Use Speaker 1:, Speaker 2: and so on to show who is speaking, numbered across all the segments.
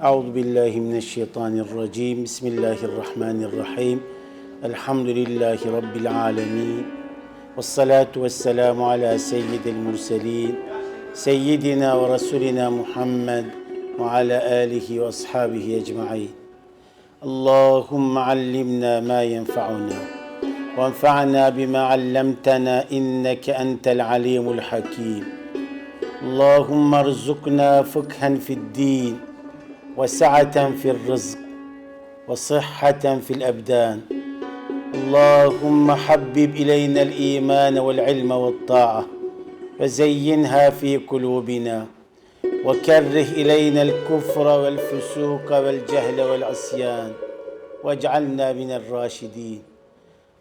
Speaker 1: أعوذ بالله من الشيطان الرجيم. بسم الله الرحمن الرحيم. الحمد لله رب العالمين. والصلاة والسلام على سيد المرسلين سيدنا ورسولنا محمد وعلى آله وأصحابه أجمعين. اللهم علمنا ما ينفعنا وانفعنا بما علمتنا إنك أنت العليم الحكيم. اللهم ارزقنا فقها في الدين وسعة في الرزق وصحة في الأبدان. اللهم حبب إلينا الإيمان والعلم والطاعة وزينها في قلوبنا وكره إلينا الكفر والفسوق والجهل والعصيان واجعلنا من الراشدين.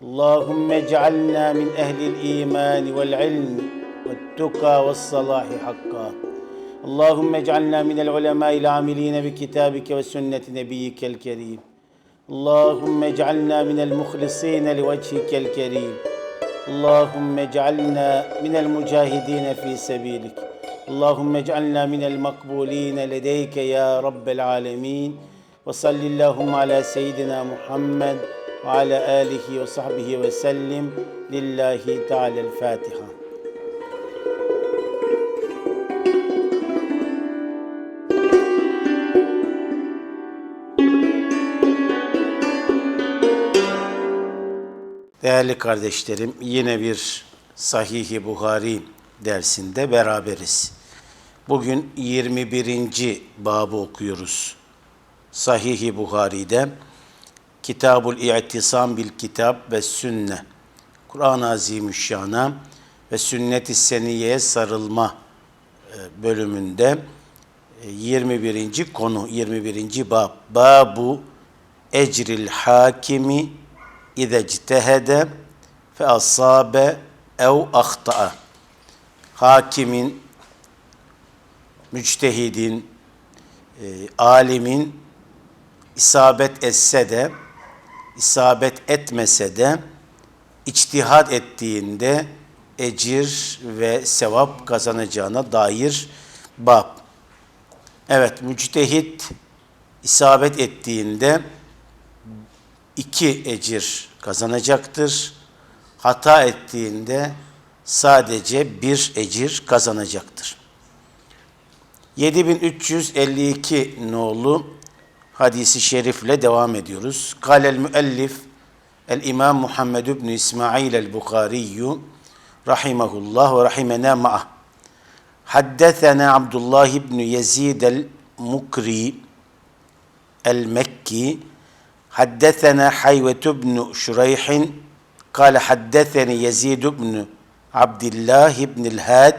Speaker 1: اللهم اجعلنا من أهل الإيمان والعلم والتقى والصلاح حقا. اللهم اجعلنا من العلماء العاملين بكتابك وسنة نبيك الكريم. اللهم اجعلنا من المخلصين لوجهك الكريم. اللهم اجعلنا من المجاهدين في سبيلك. اللهم اجعلنا من المقبولين لديك يا رب العالمين. وصل اللهم على سيدنا محمد وعلى آله وصحبه وسلم. لله تعالى الفاتحة. Değerli kardeşlerim, yine bir Sahih-i Buhari dersinde beraberiz. Bugün 21. babı okuyoruz. Sahih-i Buhari'de Kitabul İ'tisam bil Kitap ve Sünne. Kur'an-ı Azimüşşan'a ve sünnet-i seniyeye sarılma e, bölümünde 21. E, konu, 21. bab. Babu ecril hakimi idectehede fe asabe ev ahta'a. Hakimin, müçtehidin, e, alimin isabet etse de isabet etmese de içtihat ettiğinde ecir ve sevap kazanacağına dair bab. Evet, müctehit isabet ettiğinde iki ecir kazanacaktır. Hata ettiğinde sadece bir ecir kazanacaktır. 7352 nolu hadisi şerifle devam ediyoruz. Kalel müellif el İmam Muhammed ibn İsmail el Bukhari rahimehullah ve rahimena ma'ah. Haddesena Abdullah ibn Yezid el Mukri el Mekki حدثنا حيوة بن شريح قال حدثني يزيد بن عبد الله بن الهاد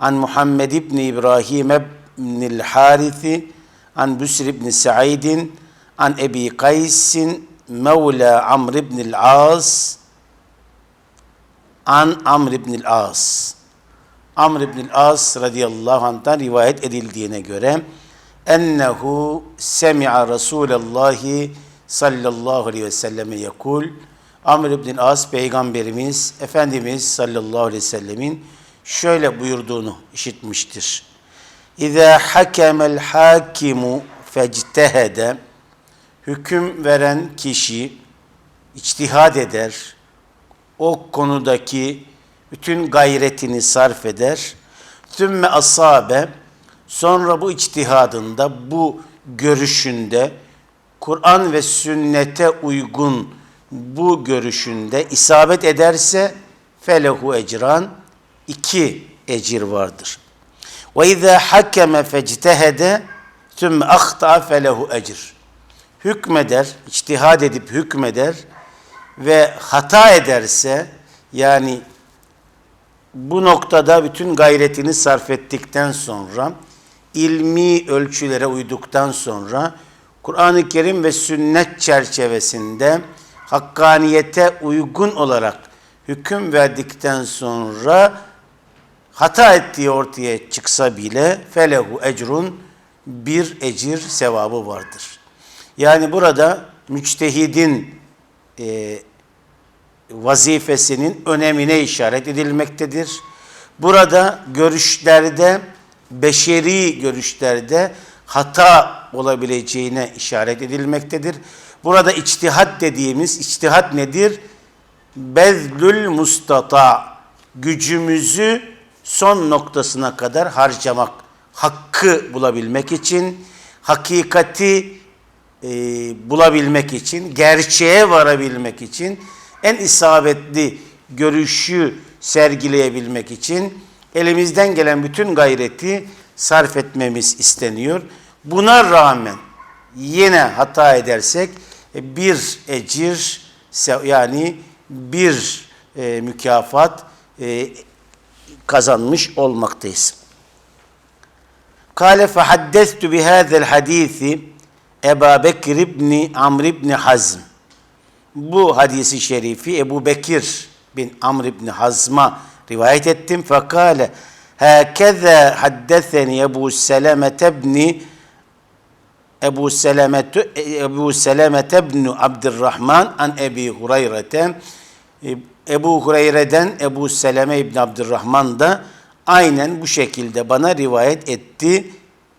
Speaker 1: عن محمد بن إبراهيم بن الحارث عن بسر بن سعيد عن أبي قيس مولى عمرو بن العاص عن عمرو بن العاص. عمرو بن العاص رضي الله عنه رواية أدل دينا أنه سمع رسول الله صلى الله عليه وسلم sallallahu aleyhi ve selleme yekul Amr ibn As peygamberimiz Efendimiz sallallahu aleyhi ve sellemin şöyle buyurduğunu işitmiştir. İza hakemel hakimu fectehede hüküm veren kişi içtihad eder. O konudaki bütün gayretini sarf eder. Sümme asabe sonra bu içtihadında bu görüşünde Kur'an ve sünnete uygun bu görüşünde isabet ederse felehu ecran iki ecir vardır. Ve izâ hakeme fectehede tüm ahta felehu ecir. Hükmeder, içtihad edip hükmeder ve hata ederse yani bu noktada bütün gayretini sarf ettikten sonra ilmi ölçülere uyduktan sonra Kur'an-ı Kerim ve sünnet çerçevesinde hakkaniyete uygun olarak hüküm verdikten sonra hata ettiği ortaya çıksa bile felehu ecrun bir ecir sevabı vardır. Yani burada müçtehidin e, vazifesinin önemine işaret edilmektedir. Burada görüşlerde, beşeri görüşlerde hata olabileceğine işaret edilmektedir. Burada içtihat dediğimiz içtihat nedir? Bezlül mustata gücümüzü son noktasına kadar harcamak, hakkı bulabilmek için, hakikati e, bulabilmek için, gerçeğe varabilmek için, en isabetli görüşü sergileyebilmek için elimizden gelen bütün gayreti sarf etmemiz isteniyor. Buna rağmen yine hata edersek e, bir ecir yani bir e, mükafat e, kazanmış olmaktayız. Kale fehaddestu bihâzel hadisi Ebu Bekir ibni Amr ibni Hazm. Bu hadisi şerifi Ebu Bekir bin Amr ibni Hazm'a rivayet ettim. Fekale هكذا حدثني أبو سلمة بن أبو سلمة أبو سلمة بن عبد الرحمن عن أبي هريرة Ebu Hureyre'den Ebu Seleme İbn Abdurrahman da aynen bu şekilde bana rivayet etti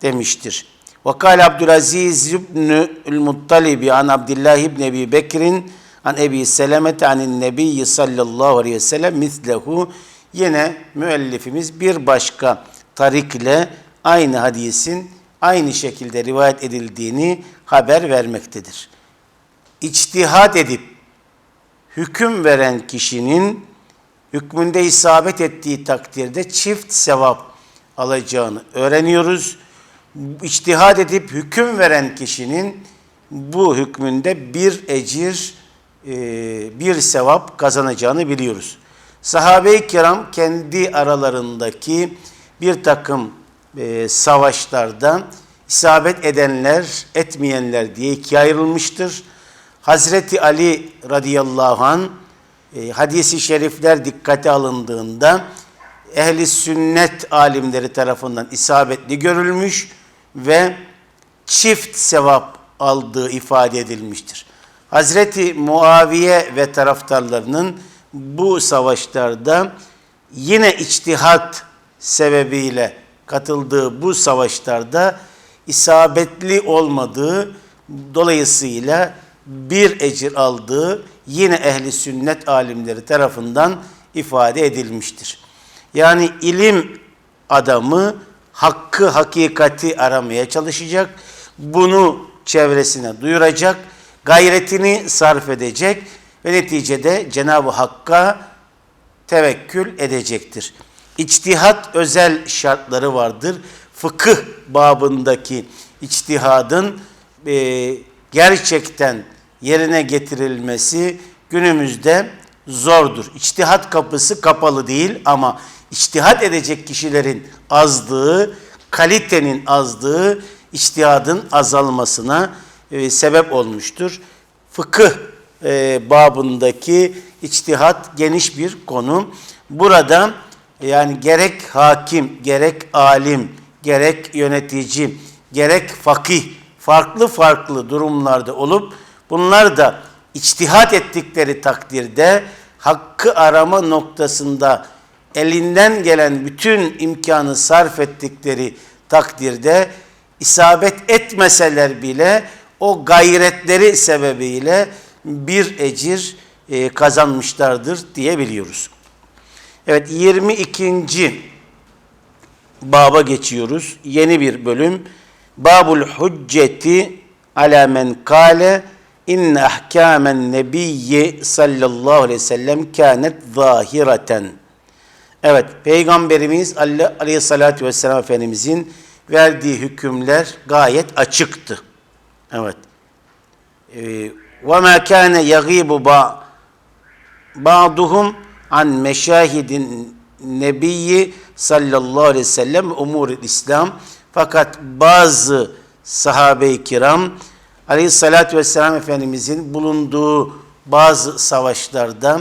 Speaker 1: demiştir. Ve kâle Abdülaziz İbnül Muttalibi an Abdullah İbn Ebi Bekir'in an Ebi Selemet anin Nebiyyi sallallahu aleyhi ve sellem mislehu yine müellifimiz bir başka tarik ile aynı hadisin aynı şekilde rivayet edildiğini haber vermektedir. İçtihat edip hüküm veren kişinin hükmünde isabet ettiği takdirde çift sevap alacağını öğreniyoruz. İçtihad edip hüküm veren kişinin bu hükmünde bir ecir, e, bir sevap kazanacağını biliyoruz. Sahabe-i kiram kendi aralarındaki bir takım e, savaşlarda isabet edenler, etmeyenler diye ikiye ayrılmıştır. Hazreti Ali radıyallahu an e, hadisi şerifler dikkate alındığında ehli sünnet alimleri tarafından isabetli görülmüş ve çift sevap aldığı ifade edilmiştir. Hazreti Muaviye ve taraftarlarının bu savaşlarda yine içtihat sebebiyle katıldığı bu savaşlarda isabetli olmadığı dolayısıyla bir ecir aldığı yine ehli sünnet alimleri tarafından ifade edilmiştir. Yani ilim adamı hakkı, hakikati aramaya çalışacak. Bunu çevresine duyuracak. Gayretini sarf edecek ve neticede Cenab-ı Hakk'a tevekkül edecektir. İçtihat özel şartları vardır. Fıkıh babındaki içtihadın e, gerçekten yerine getirilmesi günümüzde zordur. İçtihat kapısı kapalı değil ama içtihat edecek kişilerin azlığı, kalitenin azlığı içtihadın azalmasına e, sebep olmuştur. Fıkıh e, babındaki içtihat geniş bir konu. Burada yani gerek hakim, gerek alim, gerek yönetici, gerek fakih farklı farklı durumlarda olup bunlar da içtihat ettikleri takdirde hakkı arama noktasında elinden gelen bütün imkanı sarf ettikleri takdirde isabet etmeseler bile o gayretleri sebebiyle bir ecir e, kazanmışlardır diyebiliyoruz. Evet 22. baba geçiyoruz. Yeni bir bölüm. Babul Hucceti ala men kâle inne ahkâmen nebiyyi sallallahu aleyhi ve sellem kânet zâhireten. Evet, Peygamberimiz aleyhissalatü vesselam Efendimizin verdiği hükümler gayet açıktı. Evet. وَمَا كَانَ يَغِيبُ بَعْضُهُمْ an meşahidin nebiyyi sallallahu aleyhi ve sellem umur İslam. Fakat bazı sahabe-i kiram aleyhissalatü vesselam Efendimizin bulunduğu bazı savaşlarda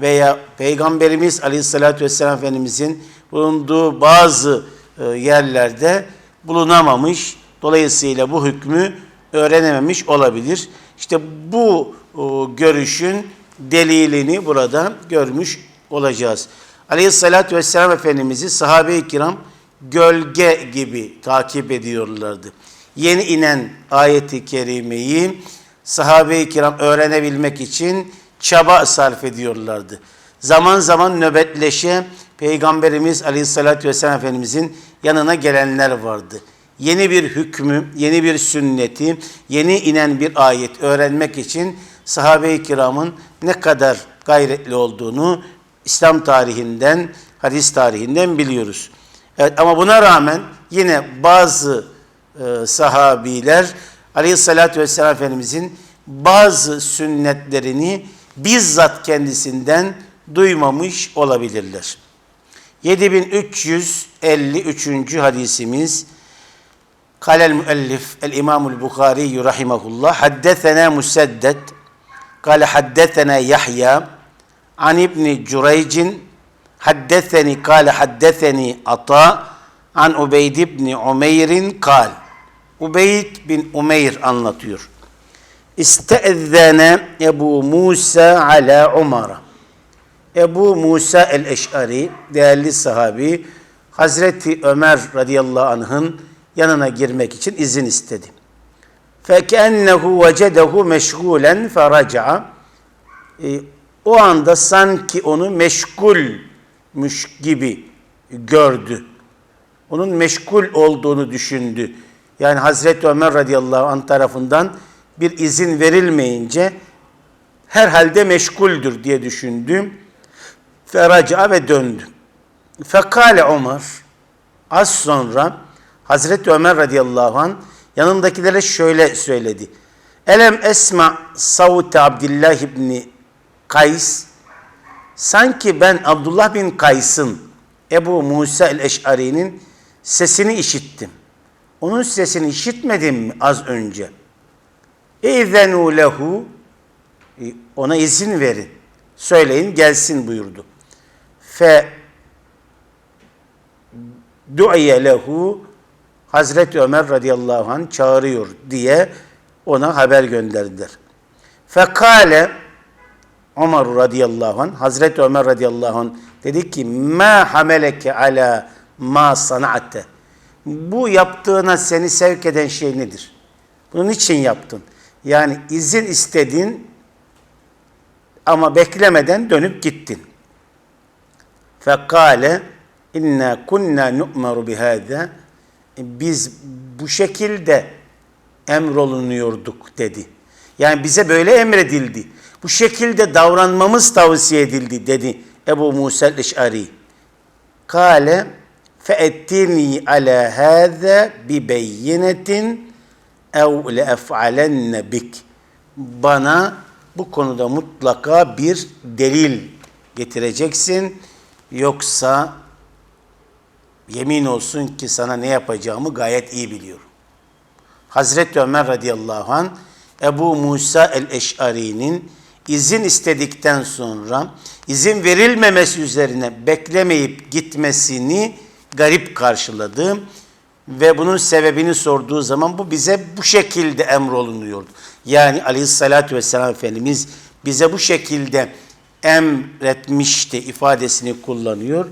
Speaker 1: veya Peygamberimiz aleyhissalatü vesselam Efendimizin bulunduğu bazı e, yerlerde bulunamamış. Dolayısıyla bu hükmü öğrenememiş olabilir. İşte bu o, görüşün delilini burada görmüş olacağız. Aleyhissalatü vesselam Efendimiz'i sahabe-i kiram gölge gibi takip ediyorlardı. yeni inen ayeti kerimeyi sahabe-i kiram öğrenebilmek için çaba sarf ediyorlardı. Zaman zaman nöbetleşe Peygamberimiz Aleyhisselatü Vesselam Efendimizin yanına gelenler vardı. Yeni bir hükmü, yeni bir sünneti, yeni inen bir ayet öğrenmek için sahabe-i kiramın ne kadar gayretli olduğunu İslam tarihinden, hadis tarihinden biliyoruz. Evet, ama buna rağmen yine bazı e, sahabiler Aleyhisselatü Vesselam Efendimizin bazı sünnetlerini bizzat kendisinden duymamış olabilirler. 7353. hadisimiz قال المؤلف الإمام البخاري رحمه الله حدثنا مسدد قال حدثنا يحيى عن ابن جريج حدثني قال حدثني عطاء عن أبيد بن عمير قال Ubeyd bin Umeyr anlatıyor. İstezzene Ebu Musa ala Umar'a. Ebu Musa el-Eş'ari, değerli sahabi, Hazreti Ömer radıyallahu anh'ın yanına girmek için izin istedi. فَكَأَنَّهُ وَجَدَهُ مَشْغُولًا فَرَجَعَ e, O anda sanki onu meşgulmüş gibi gördü. Onun meşgul olduğunu düşündü. Yani Hazreti Ömer radıyallahu anh tarafından bir izin verilmeyince herhalde meşguldür diye düşündüm. Feraca ve döndü. Fekale Ömer az sonra Hazreti Ömer radıyallahu anh yanındakilere şöyle söyledi. Elem esma savute Abdullah ibni Kays sanki ben Abdullah bin Kays'ın Ebu Musa el-Eş'ari'nin sesini işittim. Onun sesini işitmedim mi az önce? İzenu lehu e, ona izin verin. Söyleyin gelsin buyurdu. Fe du'iye lehu Hazreti Ömer radıyallahu anh çağırıyor diye ona haber gönderdiler. Fekale Ömer radıyallahu anh Hazreti Ömer radıyallahu anh dedi ki ma hameleke ala ma sana'te bu yaptığına seni sevk eden şey nedir? Bunun için yaptın. Yani izin istedin ama beklemeden dönüp gittin. Fekale inna kunna nu'maru bihâzâ biz bu şekilde emrolunuyorduk dedi. Yani bize böyle emredildi. Bu şekilde davranmamız tavsiye edildi dedi Ebu Musa el-Eş'ari. Kale feettirni ala hâze bi beyinetin ev leef'alenne bik. Bana bu konuda mutlaka bir delil getireceksin. Yoksa yemin olsun ki sana ne yapacağımı gayet iyi biliyorum. Hazreti Ömer radıyallahu an Ebu Musa el-Eş'ari'nin izin istedikten sonra izin verilmemesi üzerine beklemeyip gitmesini garip karşıladı ve bunun sebebini sorduğu zaman bu bize bu şekilde emrolunuyordu. Yani aleyhissalatü vesselam Efendimiz bize bu şekilde emretmişti ifadesini kullanıyor.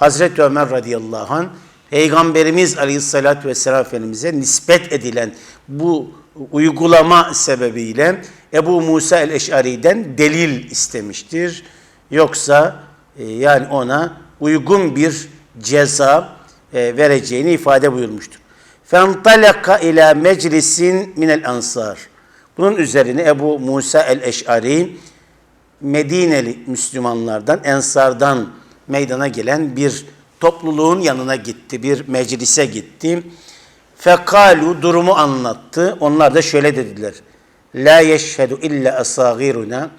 Speaker 1: Hazreti Ömer radıyallahu anh Peygamberimiz aleyhissalatü vesselam Efendimiz'e nispet edilen bu uygulama sebebiyle Ebu Musa el-Eş'ari'den delil istemiştir. Yoksa e, yani ona uygun bir ceza e, vereceğini ifade buyurmuştur. Fentalaka ila meclisin minel ansar. Bunun üzerine Ebu Musa el-Eş'ari Medineli Müslümanlardan, Ensardan meydana gelen bir topluluğun yanına gitti, bir meclise gitti. Fekalu durumu anlattı. Onlar da şöyle dediler. La yeşhedü illa asagiruna.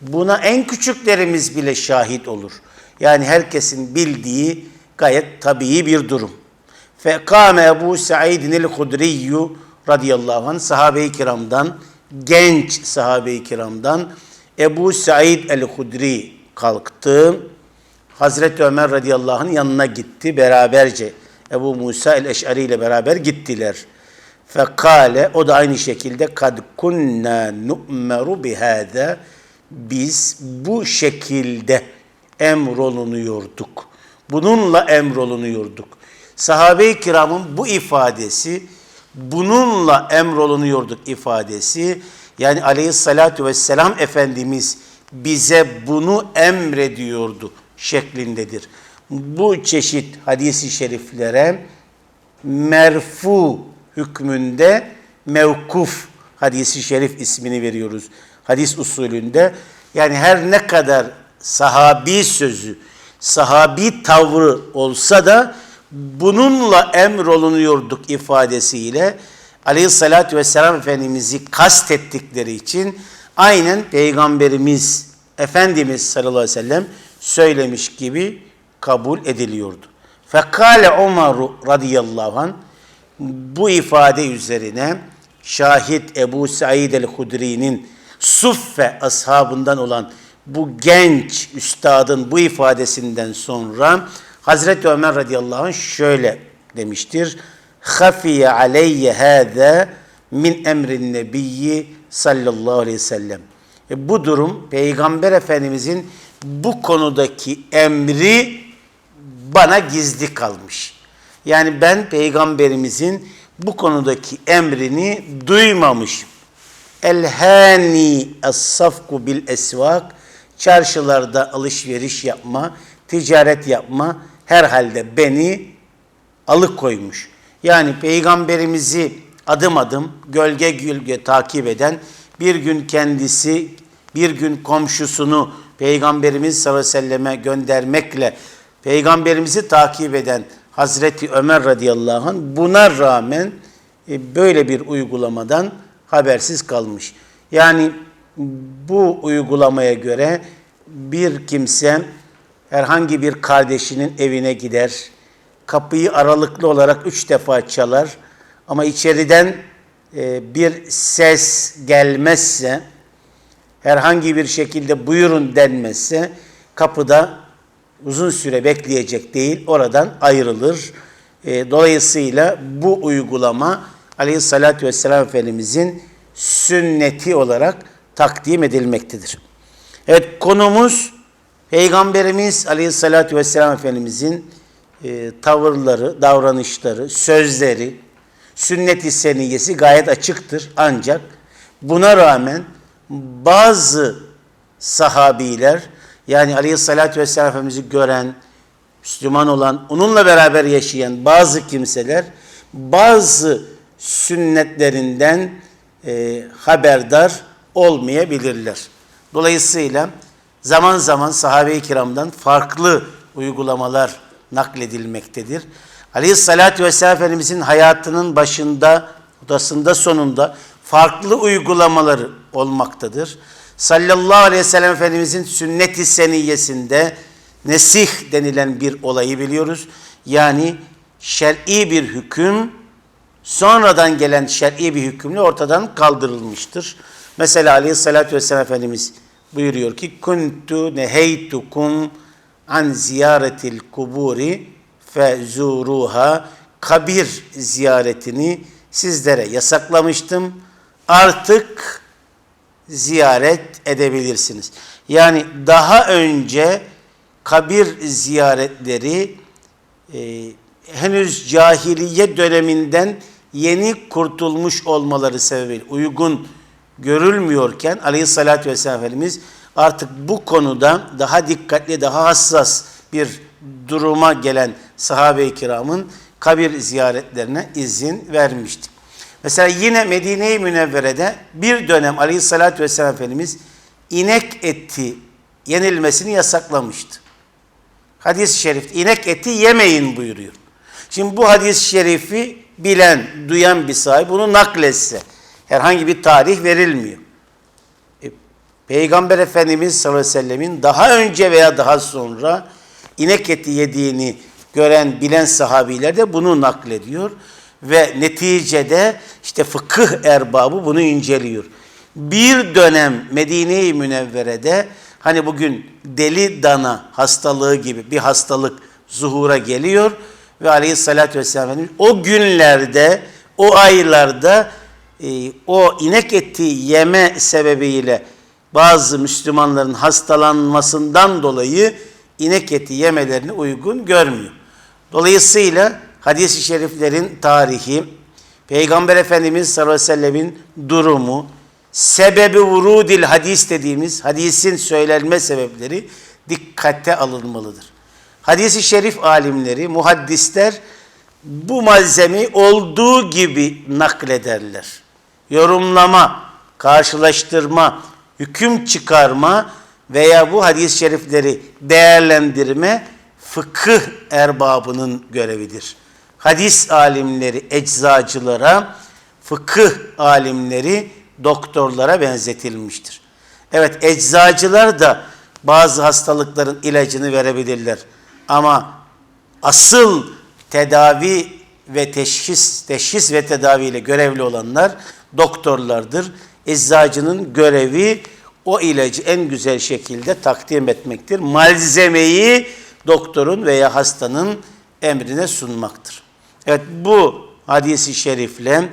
Speaker 1: Buna en küçüklerimiz bile şahit olur. Yani herkesin bildiği gayet tabii bir durum. Fekame Ebu Sa'idin el-Hudriyyu radıyallahu anh sahabe-i kiramdan, genç sahabe-i kiramdan Ebu Said el-Hudri kalktı. Hazreti Ömer radıyallahu anh'ın yanına gitti beraberce. Ebu Musa el-Eş'ari ile beraber gittiler. Fekale o da aynı şekilde kad kunna nu'meru bihâzâ biz bu şekilde emrolunuyorduk. Bununla emrolunuyorduk. Sahabe-i kiramın bu ifadesi bununla emrolunuyorduk ifadesi. Yani aleyhissalatu vesselam Efendimiz bize bunu emrediyordu şeklindedir. Bu çeşit hadisi şeriflere merfu hükmünde mevkuf hadisi şerif ismini veriyoruz. Hadis usulünde yani her ne kadar sahabi sözü, sahabi tavrı olsa da bununla emrolunuyorduk ifadesiyle aleyhissalatü vesselam Efendimiz'i kastettikleri için aynen Peygamberimiz Efendimiz sallallahu aleyhi ve sellem söylemiş gibi kabul ediliyordu. Fekale Ömer radıyallahu anh bu ifade üzerine şahit Ebu Said el-Hudri'nin Suffe ashabından olan bu genç üstadın bu ifadesinden sonra Hazreti Ömer radıyallahu anh şöyle demiştir. Hafiye aleyye hâzâ min emrin nebiyyi sallallahu aleyhi ve sellem. E bu durum Peygamber Efendimizin bu konudaki emri bana gizli kalmış. Yani ben peygamberimizin bu konudaki emrini duymamışım. Elhani es-safku bil esvak çarşılarda alışveriş yapma, ticaret yapma herhalde beni alıkoymuş. Yani peygamberimizi adım adım gölge gölge takip eden bir gün kendisi bir gün komşusunu peygamberimiz sallallahu aleyhi ve selleme göndermekle peygamberimizi takip eden Hazreti Ömer radıyallahu anh buna rağmen e, böyle bir uygulamadan habersiz kalmış. Yani bu uygulamaya göre bir kimse herhangi bir kardeşinin evine gider, kapıyı aralıklı olarak üç defa çalar ama içeriden e, bir ses gelmezse, herhangi bir şekilde buyurun denmezse kapıda uzun süre bekleyecek değil, oradan ayrılır. E, dolayısıyla bu uygulama Aleyhisselatü Vesselam Efendimizin sünneti olarak takdim edilmektedir. Evet konumuz Peygamberimiz Aleyhisselatü Vesselam Efendimizin e, tavırları, davranışları, sözleri, sünnet-i seniyesi gayet açıktır. Ancak buna rağmen bazı sahabiler yani Aleyhisselatü Vesselam Efendimiz'i gören, Müslüman olan, onunla beraber yaşayan bazı kimseler bazı sünnetlerinden e, haberdar olmayabilirler. Dolayısıyla zaman zaman sahabe-i kiramdan farklı uygulamalar nakledilmektedir. Aleyhissalatü vesselam Efendimizin hayatının başında, odasında, sonunda farklı uygulamaları olmaktadır. Sallallahu aleyhi ve sellem Efendimizin sünnet-i seniyyesinde nesih denilen bir olayı biliyoruz. Yani şer'i bir hüküm sonradan gelen şer'i bir hükümle ortadan kaldırılmıştır. Mesela aleyhissalatü vesselam Efendimiz buyuruyor ki kuntu neheytukum an ziyaretil kuburi fezuruha kabir ziyaretini sizlere yasaklamıştım. Artık ziyaret edebilirsiniz. Yani daha önce kabir ziyaretleri e, henüz cahiliye döneminden yeni kurtulmuş olmaları sebebiyle uygun görülmüyorken aleyhissalatü vesselam Efendimiz artık bu konuda daha dikkatli, daha hassas bir duruma gelen sahabe-i kiramın kabir ziyaretlerine izin vermişti. Mesela yine Medine-i Münevvere'de bir dönem aleyhissalatü vesselam Efendimiz inek eti yenilmesini yasaklamıştı. Hadis-i şerif inek eti yemeyin buyuruyor. Şimdi bu hadis-i şerifi bilen, duyan bir sahibi bunu nakletse herhangi bir tarih verilmiyor. E, Peygamber Efendimiz sallallahu aleyhi ve sellemin daha önce veya daha sonra inek eti yediğini gören, bilen sahabiler de bunu naklediyor. Ve neticede işte fıkıh erbabı bunu inceliyor. Bir dönem Medine-i Münevvere'de hani bugün deli dana hastalığı gibi bir hastalık zuhura geliyor ve aleyhissalatü vesselam o günlerde, o aylarda e, o inek eti yeme sebebiyle bazı Müslümanların hastalanmasından dolayı inek eti yemelerini uygun görmüyor. Dolayısıyla hadis-i şeriflerin tarihi, Peygamber Efendimiz sallallahu aleyhi ve sellemin durumu, sebebi vurudil hadis dediğimiz hadisin söylenme sebepleri dikkate alınmalıdır. Hadisi şerif alimleri, muhaddisler bu malzemeyi olduğu gibi naklederler. Yorumlama, karşılaştırma, hüküm çıkarma veya bu hadis-i şerifleri değerlendirme fıkıh erbabının görevidir. Hadis alimleri eczacılara, fıkıh alimleri doktorlara benzetilmiştir. Evet eczacılar da bazı hastalıkların ilacını verebilirler. Ama asıl tedavi ve teşhis, teşhis ve tedaviyle görevli olanlar doktorlardır. Eczacının görevi o ilacı en güzel şekilde takdim etmektir. Malzemeyi doktorun veya hastanın emrine sunmaktır. Evet bu hadisi şerifle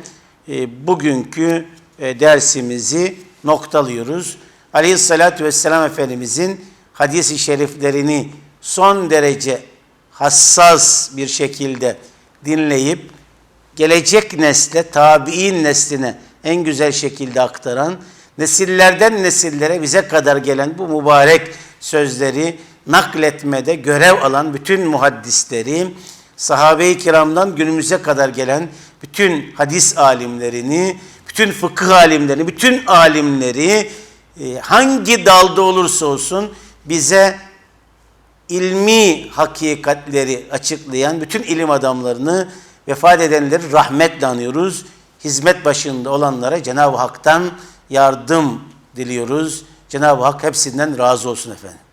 Speaker 1: e, bugünkü e, dersimizi noktalıyoruz. Aleyhissalatü vesselam Efendimizin hadisi şeriflerini son derece hassas bir şekilde dinleyip gelecek nesle, tabi'in nesline en güzel şekilde aktaran, nesillerden nesillere bize kadar gelen bu mübarek sözleri nakletmede görev alan bütün muhaddisleri, sahabe-i kiramdan günümüze kadar gelen bütün hadis alimlerini, bütün fıkıh alimlerini, bütün alimleri e, hangi dalda olursa olsun bize ilmi hakikatleri açıklayan bütün ilim adamlarını vefat edenleri rahmetle anıyoruz. Hizmet başında olanlara Cenab-ı Hak'tan yardım diliyoruz. Cenab-ı Hak hepsinden razı olsun efendim.